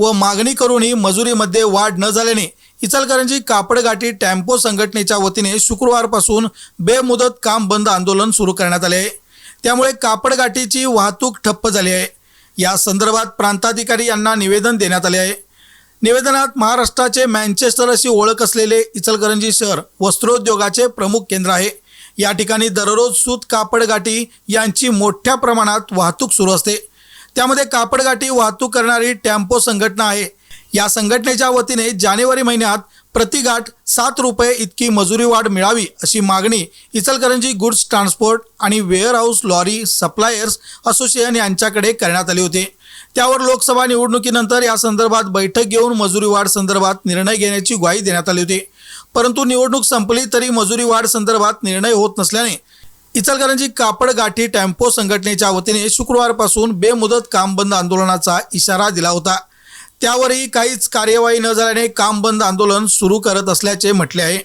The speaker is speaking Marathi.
व मागणी करूनही मजुरीमध्ये वाढ न झाल्याने इचलकरंजी कापडगाठी टेम्पो संघटनेच्या वतीने शुक्रवारपासून बेमुदत काम बंद आंदोलन सुरू करण्यात आले आहे. त्यामुळे कापडगाठीची वाहतूक ठप्प झाली आहे. या संदर्भात प्रांताधिकारी यांना निवेदन देण्यात आले आहे. निवेदनात महाराष्ट्राचे मँचेस्टर अशी ओळख असलेले इचलकरंजी शहर वस्त्रोद्योगाचे प्रमुख केंद्र आहे. या ठिकाणी दररोज सूत कापडगाठी यांची मोठ्या प्रमाणात वाहतूक सुरू असते. त्यामध्ये कापडगाठी वाहतूक करणारी टॅम्पो संघटना आहे. या संघटनेच्या वतीने जानेवारी महिन्यात प्रतिगाठ सात रुपये इतकी मजुरी वाढ मिळावी अशी मागणी इचलकरंजी गुड्स ट्रान्सपोर्ट आणि वेअरहाऊस लॉरी सप्लायर्स असोसिएशन यांच्याकडे करण्यात आली होती. त्यावर लोकसभा निवडणुकीनंतर या संदर्भात बैठक घेऊन मजुरी वाढ संदर्भात निर्णय घेण्याची ग्वाही देण्यात आली होती. परंतु निवडणूक संपली तरी मजुरी वाढ संदर्भात निर्णय होत नसल्याने इचलकरंजी कापड गाठी टेम्पो संघटनेच्या वतीने शुक्रवारपासून बेमुदत काम बंद आंदोलनाचा इशारा दिला होता. त्यावरही काहीच कार्यवाही न झाल्याने काम बंद आंदोलन सुरू करत असल्याचे म्हटले आहे.